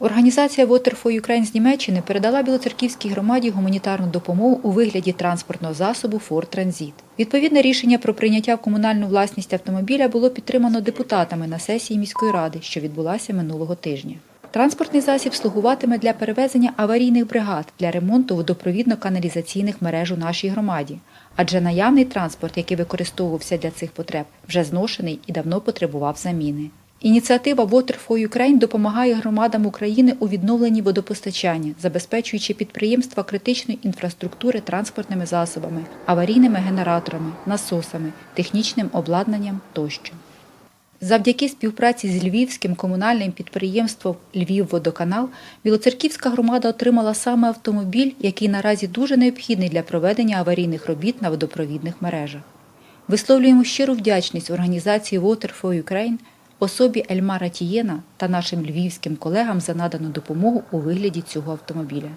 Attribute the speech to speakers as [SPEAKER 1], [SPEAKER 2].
[SPEAKER 1] Організація Water for Ukraine з Німеччини передала Білоцерківській громаді гуманітарну допомогу у вигляді транспортного засобу Ford Transit. Відповідне рішення про прийняття в комунальну власність автомобіля було підтримано депутатами на сесії міської ради, що відбулася минулого тижня. Транспортний засіб слугуватиме для перевезення аварійних бригад для ремонту водопровідно-каналізаційних мереж у нашій громаді, адже наявний транспорт, який використовувався для цих потреб, вже зношений і давно потребував заміни. Ініціатива Water for Ukraine допомагає громадам України у відновленні водопостачання, забезпечуючи підприємства критичної інфраструктури транспортними засобами, аварійними генераторами, насосами, технічним обладнанням тощо. Завдяки співпраці з львівським комунальним підприємством Львівводоканал Білоцерківська громада отримала саме автомобіль, який наразі дуже необхідний для проведення аварійних робіт на водопровідних мережах. Висловлюємо щиру вдячність організації Water for Ukraine, особі Ельмара Тієна та нашим львівським колегам за надану допомогу у вигляді цього автомобіля.